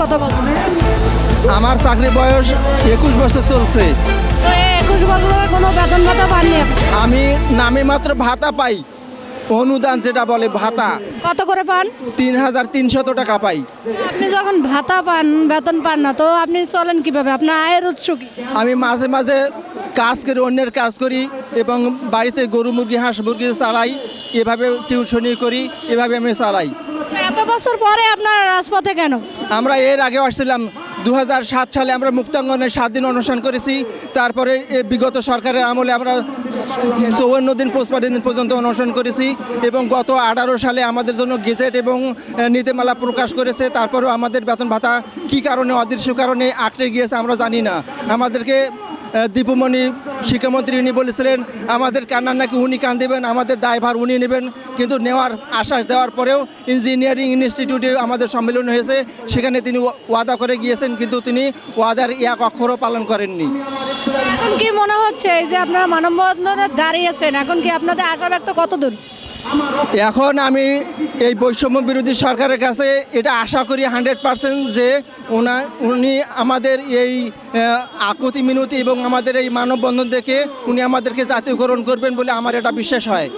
কত বছর আমার চাকরি বয়স একুশ বছর চলছে। একুশ বছরে কোনো বেতন ভাতা পাননি আমি নামে মাত্র ভাতা পাই। অনুদান যেটা বলে ভাতা। কত করে পান? তিন হাজার তিনশত টাকা পাই। আপনি যখন ভাতা পান বেতন পান না তো আপনি চলেন কীভাবে? আপনার আয়ের উৎস কি? আমি মাঝে মাঝে কাজ করি অন্যের কাজ করি এবং বাড়িতে গরু মুরগি হাঁস মুরগি চালাই এভাবে টিউশনি করি এভাবে আমি চালাই। এত বছর পরে আপনার রাজপথে কেন? আমরা এর আগে আসছিলাম। দু হাজার সাত সালে আমরা মুক্তাঙ্গনের সাত দিন অনুষ্ঠান করেছি। তারপরে বিগত সরকারের আমলে আমরা চৌয়ান্ন দিন, পঁচপান্ন দিন পর্যন্ত অনুষ্ঠান করেছি এবং গত আঠারো সালে আমাদের জন্য গেজেট এবং নীতিমালা প্রকাশ করেছে। তারপরেও আমাদের বেতন ভাতা কী কারণে, অদৃশ্য কারণে আঁকড়ে গিয়েছে আমরা জানি না। আমাদেরকে দীপুমণি শিক্ষামন্ত্রী উনি বলেছিলেন, আমাদের কান্নার নাকি উনি কান দেবেন, আমাদের দায়ভার উনি নেবেন। কিন্তু নেওয়ার আশ্বাস দেওয়ার পরেও ইঞ্জিনিয়ারিং ইনস্টিটিউটে আমাদের সম্মেলন হয়েছে, সেখানে তিনি ওয়াদা করে গিয়েছেন, কিন্তু তিনি ওয়াদার এক অক্ষরও পালন করেননি। এখন কি মনে হচ্ছে, এই যে আপনারা মানববন্ধনে দাঁড়িয়েছেন, এখন কি আপনাদের আশা ব্যক্ত কত দূর এখন আমি এই বৈষম্য বিরোধী সরকারের কাছে এটা আশা করি হান্ড্রেড পারসেন্ট যে ওনা উনি আমাদের এই আকুতি মিনতি এবং আমাদের এই মানববন্ধন দেখে উনি আমাদেরকে জাতীয়করণ করবেন বলে আমার এটা বিশ্বাস হয়।